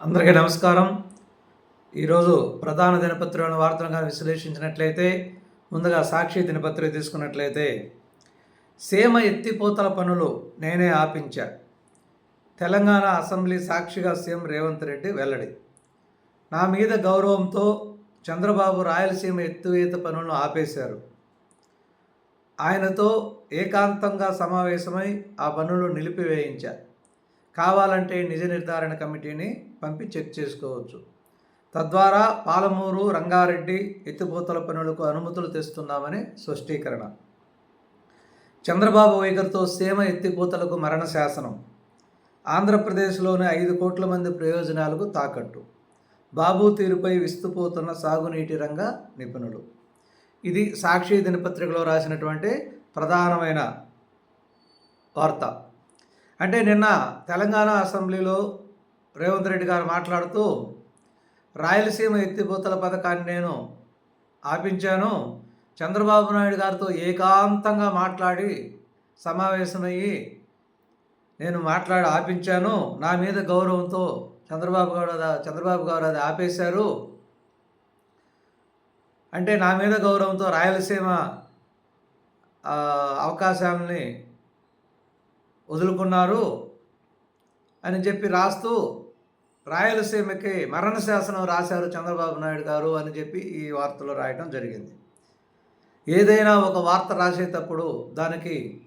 అందరికీ నమస్కారం. ఈరోజు ప్రధాన దినపత్రికలను కానీ విశ్లేషించినట్లయితే ముందుగా సాక్షి దినపత్రిక తీసుకున్నట్లయితే సీమ ఎత్తిపోతల పనులు నేనే ఆపించా. తెలంగాణ అసెంబ్లీ సాక్షిగా సీఎం రేవంత్ రెడ్డి వెల్లడి. నా మీద గౌరవంతో చంద్రబాబు రాయలసీమ ఎత్తువేత పనులను ఆపేశారు. ఆయనతో ఏకాంతంగా సమావేశమై ఆ పనులు నిలిపివేయించా. కావాలంటే నిజ నిర్ధారణ కమిటీని పంపి చెక్ చేసుకోవచ్చు. తద్వారా పాలమూరు రంగారెడ్డి ఎత్తిపోతల పనులకు అనుమతులు తెస్తున్నామని స్పష్టీకరణ. చంద్రబాబు వైఖరితో సీమ ఎత్తిపోతలకు మరణ శాసనం. ఆంధ్రప్రదేశ్లోని ఐదు కోట్ల మంది ప్రయోజనాలకు తాకట్టు. బాబు తీరుపై విస్తుపోతున్న సాగునీటి రంగ నిపుణులు. ఇది సాక్షి దినపత్రికలో రాసినటువంటి ప్రధానమైన వార్త. అంటే నిన్న తెలంగాణ అసెంబ్లీలో రేవంత్ రెడ్డి గారు మాట్లాడుతూ రాయలసీమ ఎత్తిపోతల పథకాన్ని నేను ఆపించాను. చంద్రబాబు నాయుడు గారితో ఏకాంతంగా మాట్లాడి సమావేశమయ్యి నేను మాట్లాడి ఆపించాను. నా మీద గౌరవంతో చంద్రబాబు గారు చంద్రబాబు గారు అది ఆపేశారు. అంటే నా మీద గౌరవంతో రాయలసీమ అవకాశాలని వదులుకున్నారు అని చెప్పి రాస్తూ రాయలసీమకి మరణ శాసనం రాశారు చంద్రబాబు నాయుడు గారు అని చెప్పి ఈ వార్తలో రాయడం జరిగింది. ఏదైనా ఒక వార్త రాసేటప్పుడు దానికి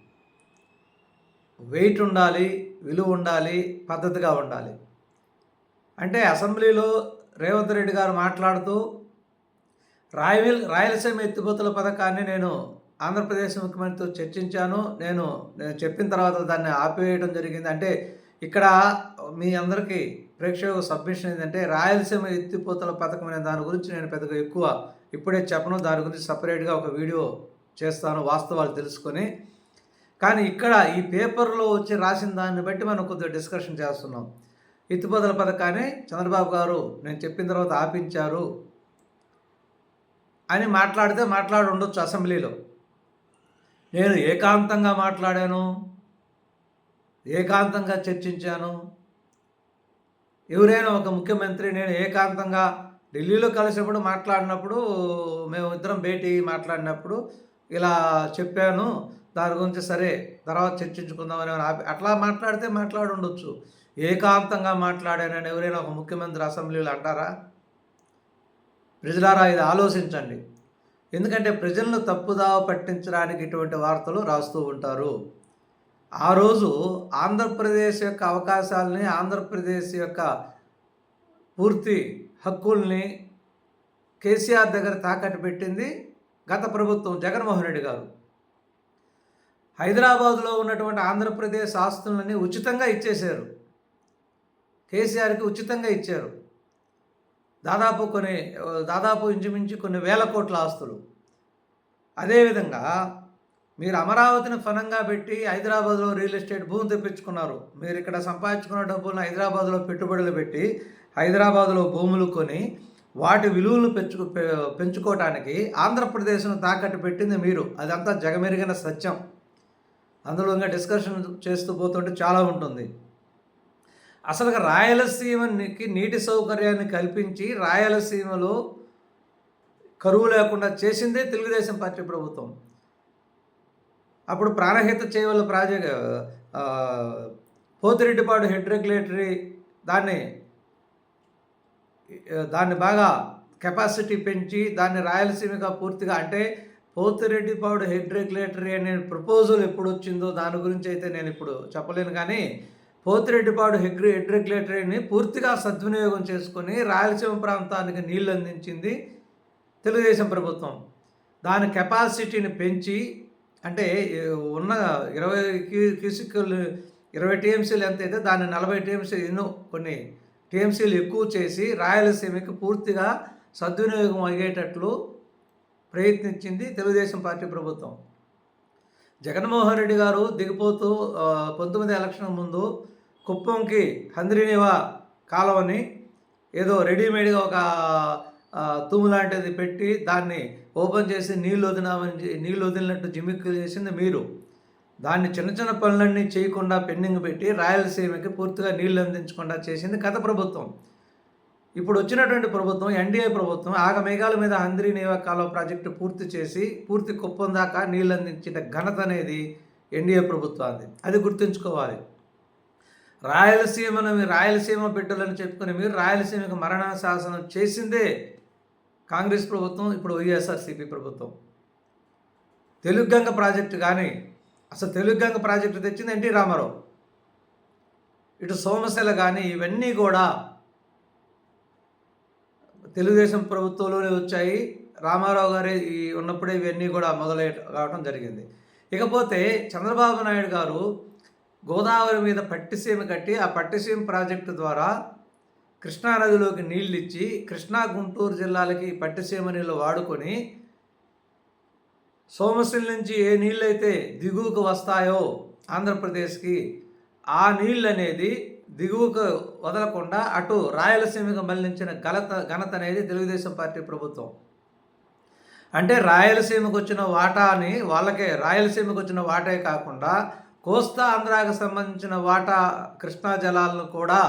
వెయిట్ ఉండాలి విలువ ఉండాలి పద్ధతిగా ఉండాలి. అంటే అసెంబ్లీలో రేవంత్ రెడ్డి గారు మాట్లాడుతూ రాయల్ రాయలసీమ ఎత్తిపోతుల పథకాన్ని నేను ఆంధ్రప్రదేశ్ ముఖ్యమంత్రితో చర్చించాను. నేను నేను చెప్పిన తర్వాత దాన్ని ఆపివేయడం జరిగింది. అంటే ఇక్కడ మీ అందరికీ ప్రేక్షకుల సబ్మిషన్ ఏంటంటే రాయలసీమ ఎత్తిపోతల పథకం అనే దాని గురించి నేను పెద్దగా ఎక్కువ ఇప్పుడే చెప్పను. దాని గురించి సపరేట్గా ఒక వీడియో చేస్తాను వాస్తవాలు తెలుసుకొని. కానీ ఇక్కడ ఈ పేపర్లో వచ్చి రాసిన దాన్ని బట్టి మనం కొద్దిగా డిస్కషన్ చేస్తున్నాం. ఎత్తిపోతల పథకాన్ని చంద్రబాబు గారు నేను చెప్పిన తర్వాత ఆపించారు అని మాట్లాడితే మాట్లాడి ఉండొచ్చు అసెంబ్లీలో. నేను ఏకాంతంగా మాట్లాడాను ఏకాంతంగా చర్చించాను ఎవరైనా ఒక ముఖ్యమంత్రి నేను ఏకాంతంగా ఢిల్లీలో కలిసినప్పుడు మాట్లాడినప్పుడు మేము ఇద్దరం భేటీ మాట్లాడినప్పుడు ఇలా చెప్పాను. దాని గురించి సరే తర్వాత చర్చించుకుందామని అట్లా మాట్లాడితే మాట్లాడి ఉండొచ్చు ఏకాంతంగా మాట్లాడానని ఎవరైనా ఒక ముఖ్యమంత్రి అసెంబ్లీలో అంటారా? ప్రజలారా ఇది ఆలోచించండి. ఎందుకంటే ప్రజలను తప్పుదావ పట్టించడానికి ఇటువంటి వార్తలు రాస్తూ ఉంటారు. ఆ రోజు ఆంధ్రప్రదేశ్ యొక్క అవకాశాలని ఆంధ్రప్రదేశ్ యొక్క పూర్తి హక్కుల్ని కేసీఆర్ దగ్గర తాకట్టు పెట్టింది గత ప్రభుత్వం జగన్మోహన్ రెడ్డి గారు. హైదరాబాద్లో ఉన్నటువంటి ఆంధ్రప్రదేశ్ ఆస్తులని ఉచితంగా ఇచ్చేశారు. కేసీఆర్కి ఉచితంగా ఇచ్చారు. దాదాపు కొన్ని దాదాపు ఇంచుమించు కొన్ని వేల కోట్ల ఆస్తులు. అదేవిధంగా మీరు అమరావతిని ఫలంగా పెట్టి హైదరాబాద్లో రియల్ ఎస్టేట్ భూమి తెప్పించుకున్నారు. మీరు ఇక్కడ సంపాదించుకున్న డబ్బులను హైదరాబాద్లో పెట్టుబడులు పెట్టి హైదరాబాద్లో భూములు కొని వాటి విలువలు పెంచు పె- పెంచుకోవటానికి ఆంధ్రప్రదేశ్ను తాకట్టు పెట్టింది మీరు. అదంతా జగమెరిగిన సత్యం. అందులో ఇంకా డిస్కషన్ చేస్తూ పోతుంటే చాలా ఉంటుంది. అసలు రాయలసీమకి నీటి సౌకర్యాన్ని కల్పించి రాయలసీమలో కరువు లేకుండా చేసిందే తెలుగుదేశం పార్టీ ప్రభుత్వం. అప్పుడు ప్రాణహిత చేయవల ప్రాజెక్ట్ పోతిరెడ్డిపాడు హెడ్ రెగ్యులేటరీ దాన్ని దాన్ని బాగా కెపాసిటీ పెంచి దాన్ని రాయలసీమగా పూర్తిగా అంటే పోతిరెడ్డిపాడు హెడ్ రెగ్యులేటరీ అనే ప్రపోజల్ ఎప్పుడు వచ్చిందో దాని గురించి అయితే నేను ఇప్పుడు చెప్పలేను. కానీ పోతిరెడ్డిపాడు హెడ్ హెడ్ రెగ్యులేటరీని పూర్తిగా సద్వినియోగం చేసుకొని రాయలసీమ ప్రాంతానికి నీళ్ళు అందించింది తెలుగుదేశం ప్రభుత్వం. దాని కెపాసిటీని పెంచి అంటే ఉన్న ఇరవై క్యూ- ఇరవై టీఎంసీలు ఎంత అయితే దాన్ని నలభై టీఎంసీ ఎన్నో కొన్ని టీఎంసీలు ఎక్కువ చేసి రాయలసీమకి పూర్తిగా సద్వినియోగం అయ్యేటట్లు ప్రయత్నించింది తెలుగుదేశం పార్టీ ప్రభుత్వం. జగన్మోహన్ రెడ్డి గారు దిగిపోతూ పంతొమ్మిది ఎలక్షన్ ముందు కుప్పంకి హంద్రీనివా కాలువని ఏదో రెడీమేడ్గా ఒక తుమ్ము లాంటిది పెట్టి దాన్ని ఓపెన్ చేసి నీళ్ళు వదినామని నీళ్ళు వదిలినట్టు జిమ్మిక్కులు చేసింది మీరు. దాన్ని చిన్న చిన్న పనులన్నీ చేయకుండా పెండింగ్ పెట్టి రాయలసీమకి పూర్తిగా నీళ్ళు అందించకుండా చేసింది గత ప్రభుత్వం. ఇప్పుడు వచ్చినటువంటి ప్రభుత్వం ఎన్డీఏ ప్రభుత్వం ఆగమేఘాల మీద హంద్రీ నియామకాల ప్రాజెక్టు పూర్తి చేసి పూర్తి కుప్పం దాకా నీళ్ళు అందించిన ఘనత అనేది ఎన్డీఏ ప్రభుత్వాన్ని అది గుర్తుంచుకోవాలి. రాయలసీమను రాయలసీమ బిడ్డలని చెప్పుకుని మీరు రాయలసీమకు మరణ శాసనం చేసిందే. కాంగ్రెస్ ప్రభుత్వం ఇప్పుడు వైఎస్ఆర్సీపీ ప్రభుత్వం. తెలుగు గంగ ప్రాజెక్టు కానీ అసలు తెలుగు గంగ ప్రాజెక్టు తెచ్చింది ఎన్టీ రామారావు. ఇటు సోమశిల కానీ ఇవన్నీ కూడా తెలుగుదేశం ప్రభుత్వంలోనే వచ్చాయి. రామారావు గారి ఈ ఉన్నప్పుడే ఇవన్నీ కూడా మొదలై కావడం జరిగింది. ఇకపోతే చంద్రబాబు నాయుడు గారు గోదావరి మీద పట్టిసీమ కట్టి ఆ పట్టిసీమ ప్రాజెక్టు ద్వారా కృష్ణానదిలోకి నీళ్ళు ఇచ్చి కృష్ణా గుంటూరు జిల్లాలకి పట్టిసీమ నీళ్ళు వాడుకొని సోమశిల నుంచి ఏ నీళ్ళైతే దిగువకు వస్తాయో ఆంధ్రప్రదేశ్కి ఆ నీళ్ళు అనేది దిగువకు వదలకుండా అటు రాయలసీమకు మళ్ళించిన ఘనత ఘనత అనేది తెలుగుదేశం పార్టీ ప్రభుత్వం. అంటే రాయలసీమకు వచ్చిన వాటాని వాళ్ళకే రాయలసీమకు వచ్చిన వాటే కాకుండా కోస్తా ఆంధ్రాకు సంబంధించిన వాటా కృష్ణా జలాలను కూడా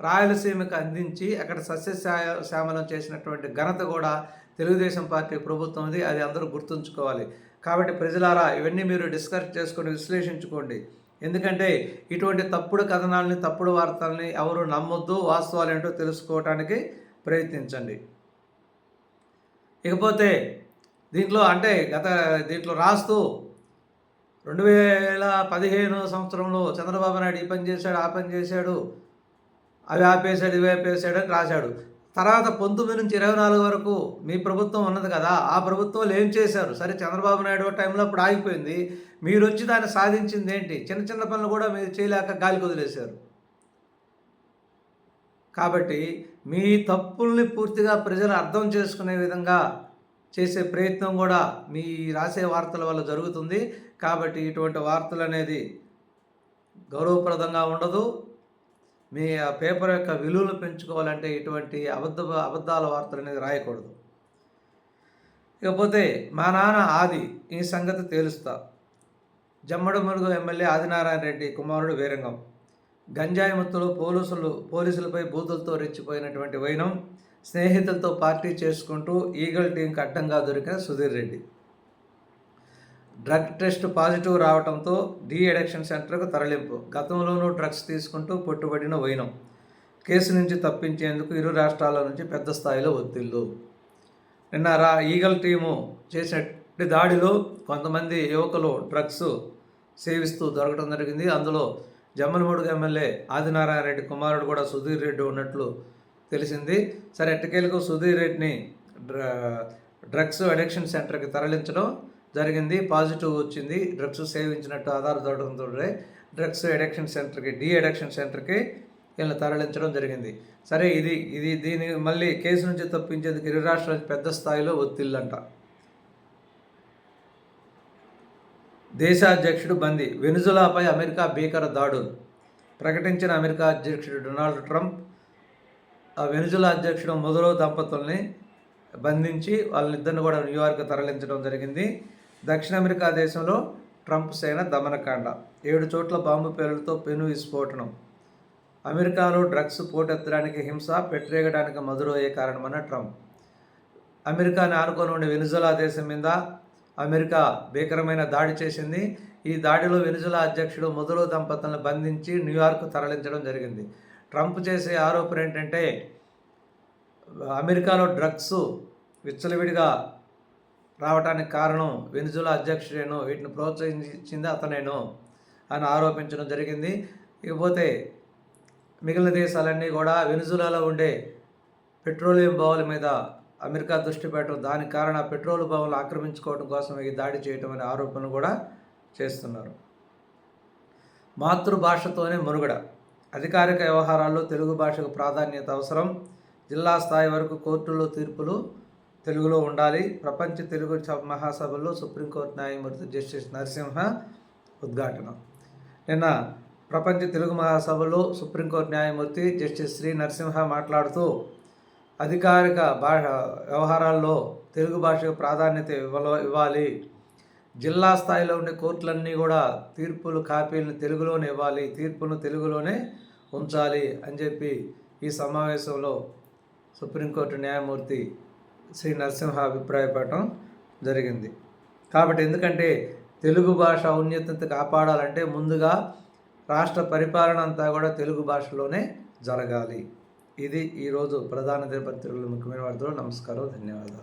రాయలసీమకు అందించి అక్కడ సస్యశాయ శ్యామలం చేసినటువంటి ఘనత కూడా తెలుగుదేశం పార్టీ ప్రభుత్వంది. అది అందరూ గుర్తుంచుకోవాలి. కాబట్టి ప్రజలారా ఇవన్నీ మీరు డిస్కస్ చేసుకొని విశ్లేషించుకోండి. ఎందుకంటే ఇటువంటి తప్పుడు కథనాలని తప్పుడు వార్తల్ని ఎవరు నమ్మొద్దు వాస్తవాలు ఏంటో తెలుసుకోవటానికి ప్రయత్నించండి. ఇకపోతే దీంట్లో అంటే గత దీంట్లో రాస్తూ రెండు వేల పదిహేను సంవత్సరంలో చంద్రబాబు నాయుడు ఈ పని చేశాడు ఆ పని చేశాడు. అవి ఆపేశాడు ఇవి ఆపేశాడు అని రాశాడు. తర్వాత పంతొమ్మిది నుంచి ఇరవై నాలుగు వరకు మీ ప్రభుత్వం ఉన్నది కదా ఆ ప్రభుత్వంలో ఏం చేశారు? సరే చంద్రబాబు నాయుడు టైంలో అప్పుడు ఆగిపోయింది. మీరు వచ్చి దాన్ని సాధించింది ఏంటి? చిన్న చిన్న పనులు కూడా మీరు చేయలేక గాలి వదిలేశారు కాబట్టి మీ తప్పుల్ని పూర్తిగా ప్రజలు అర్థం చేసుకునే విధంగా చేసే ప్రయత్నం కూడా మీ రాసే వార్తల వల్ల జరుగుతుంది. కాబట్టి ఇటువంటి వార్తలు అనేది గౌరవప్రదంగా ఉండదు. మీ ఆ పేపర్ యొక్క విలువలు పెంచుకోవాలంటే ఇటువంటి అబద్ధ అబద్ధాల వార్తలు అనేది రాయకూడదు. ఇకపోతే మా నాన్న ఆది ఈ సంగతి తేలుస్తా. జమ్మడు మురుగు ఎమ్మెల్యే ఆదినారాయణ రెడ్డి కుమారుడు వీరంగం. గంజాయి మత్తులో పోలీసులు పోలీసులపై బూతులతో రెచ్చిపోయినటువంటి వైనం స్నేహితులతో పార్టీ చేసుకుంటూ ఈగల్ టీంకి అడ్డంగా దొరికిన Sudheer Reddy. Drug test positive రావడంతో డి అడిక్షన్ సెంటర్కు తరలింపు. గతంలోనూ డ్రగ్స్ తీసుకుంటూ పట్టుబడిన వైనం. కేసు నుంచి తప్పించేందుకు ఇరు రాష్ట్రాల నుంచి పెద్ద స్థాయిలో ఒత్తిళ్ళు నిన్న రా ఈగల్ టీము చేసిన దాడిలో కొంతమంది యువకులు డ్రగ్స్ సేవిస్తూ దొరకడం జరిగింది. అందులో జమ్మలమూడుగు ఎమ్మెల్యే ఆదినారాయణ రెడ్డి కుమారుడు కూడా సుధీర్ రెడ్డి ఉన్నట్లు తెలిసింది. సరే ఎట్టకేలకు సుధీర్ రెడ్డిని డ్రగ్స్ అడిక్షన్ సెంటర్కి తరలించడం జరిగింది. పాజిటివ్ వచ్చింది. డ్రగ్స్ సేవించినట్టు ఆధార్ దొరకడంతో డ్రగ్స్ ఎడక్షన్ సెంటర్కి డి ఎడక్షన్ సెంటర్కి వీళ్ళని తరలించడం జరిగింది. సరే ఇది ఇది దీని మళ్ళీ కేసు నుంచి తప్పించేందుకు ఇరు రాష్ట్రాల పెద్ద స్థాయిలో ఒత్తిళ్ళంట. దేశాధ్యక్షుడు బందీ. వెనుజులాపై అమెరికా భీకర దాడులు. ప్రకటించిన అమెరికా అధ్యక్షుడు డొనాల్డ్ ట్రంప్ ఆ వెనుజులా అధ్యక్షుడు మొదలో దంపతుల్ని బంధించి వాళ్ళిద్దరిని కూడా న్యూయార్క్ తరలించడం జరిగింది. దక్షిణ అమెరికా దేశంలో ట్రంప్ సేన దమనకాండ. ఏడు చోట్ల బాంబు పేలులతో పెను విస్ఫోటనం. అమెరికాలో డ్రగ్స్ పోటెత్తడానికి హింస పెట్టరేగడానికి మధురయ్యే కారణమన్న ట్రంప్. అమెరికాని ఆనుకొని ఉండే వెనుజులా దేశం మీద అమెరికా భీకరమైన దాడి చేసింది. ఈ దాడిలో వెనుజులా అధ్యక్షుడు మొదలు దంపతులను బంధించి న్యూయార్క్ తరలించడం జరిగింది. ట్రంప్ చేసే ఆరోపణ ఏంటంటే అమెరికాలో డ్రగ్స్ విచ్చలవిడిగా రావడానికి కారణం వెనిజులా అధ్యక్షుడేనో వీటిని ప్రోత్సహించింది అతనేనో అని ఆరోపించడం జరిగింది. ఇకపోతే మిగిలిన దేశాలన్నీ కూడా వెనిజులాలో ఉండే పెట్రోలియం బావుల మీద అమెరికా దృష్టి పెట్టడం దాని కారణ పెట్రోల్ బావులు ఆక్రమించుకోవడం కోసం ఈ దాడి చేయటం అనే ఆరోపణలు కూడా చేస్తున్నారు. మాతృభాషతోనే మనుగడ. అధికారిక వ్యవహారాల్లో తెలుగు భాషకు ప్రాధాన్యత అవసరం. జిల్లా స్థాయి వరకు కోర్టుల్లో తీర్పులు తెలుగులో ఉండాలి. ప్రపంచ తెలుగు మహాసభలో సుప్రీంకోర్టు న్యాయమూర్తి జస్టిస్ నరసింహ ఉద్ఘాటన. నిన్న ప్రపంచ తెలుగు మహాసభలో సుప్రీంకోర్టు న్యాయమూర్తి జస్టిస్ శ్రీ నరసింహ మాట్లాడుతూ అధికారిక భాష వ్యవహారాల్లో తెలుగు భాషకు ప్రాధాన్యత ఇవ్వ ఇవ్వాలి. జిల్లా స్థాయిలో ఉండే కోర్టులన్నీ కూడా తీర్పులు కాపీలను తెలుగులోనే ఇవ్వాలి. తీర్పును తెలుగులోనే ఉంచాలి అని చెప్పి ఈ సమావేశంలో సుప్రీంకోర్టు న్యాయమూర్తి శ్రీ నరసింహ అభిప్రాయపడటం జరిగింది. కాబట్టి ఎందుకంటే తెలుగు భాష ఔన్నత్యత కాపాడాలంటే ముందుగా రాష్ట్ర పరిపాలన అంతా కూడా తెలుగు భాషలోనే జరగాలి. ఇది ఈరోజు ప్రధాన దినపత్రికలు ముఖ్యమైన వార్తలు నమస్కారం ధన్యవాదాలు.